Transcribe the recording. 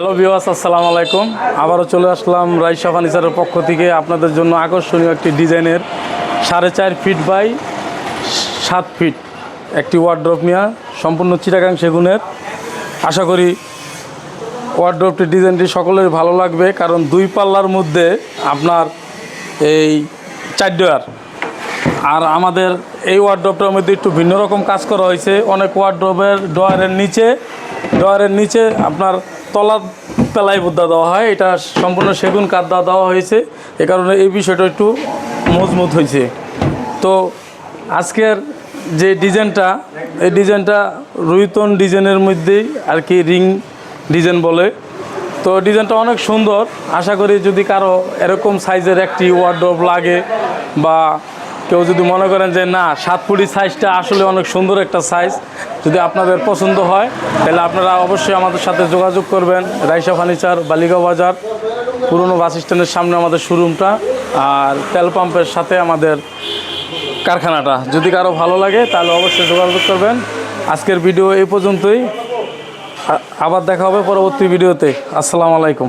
Hello বিওয়াস আসসালামু আলাইকুম। আবারও চলে আসলাম রাইসা ফার্নিচারের পক্ষ থেকে আপনাদের জন্য আকর্ষণীয় একটি ডিজাইনের সাড়ে চার ফিট বাই সাত ফিট একটি ওয়ার্ড্রপ নেওয়া সম্পূর্ণ চিটাগাং সেগুনের। আশা করি ওয়ার্ড্রপটি ডিজাইনটি সকলের ভালো লাগবে, কারণ দুই পাল্লার মধ্যে আপনার এই চার ডয়ার। আর আমাদের এই ওয়ার্ড্রপটার মধ্যে একটু ভিন্ন রকম কাজ করা হয়েছে। অনেক ওয়ার্ড্রপের ডয়ারের নিচে ডয়ারের নিচে আপনার তলা পেলাই বুদ্ধা দেওয়া হয়, এটা সম্পূর্ণ সেগুন কাদা দেওয়া হয়েছে। এ কারণে এই বিষয়টা একটু মজবুত হয়েছে। তো আজকের যে ডিজাইনটা, এই ডিজাইনটা রুইতন ডিজাইনের মধ্যেই আর কি রিং ডিজাইন বলে। তো ডিজাইনটা অনেক সুন্দর। আশা করি যদি কারও এরকম সাইজের একটি ওয়ার্ড্রপ লাগে বা কেউ যদি মনে করেন যে না, সাত ফুটি সাইজটা আসলে অনেক সুন্দর একটা সাইজ যদি আপনাদের পছন্দ হয়, তাহলে আপনারা অবশ্যই আমাদের সাথে যোগাযোগ করবেন। রাইসা ফার্নিচার বালিগাঁও বাজার, পুরনো বাস স্ট্যান্ডের সামনে আমাদের শোরুমটা আর তেল পাম্পের সাথে আমাদের কারখানাটা। যদি কারও ভালো লাগে, তাহলে অবশ্যই যোগাযোগ করবেন। আজকের ভিডিও এই পর্যন্তই। আবার দেখা হবে পরবর্তী ভিডিওতে আসসালামু আলাইকুম।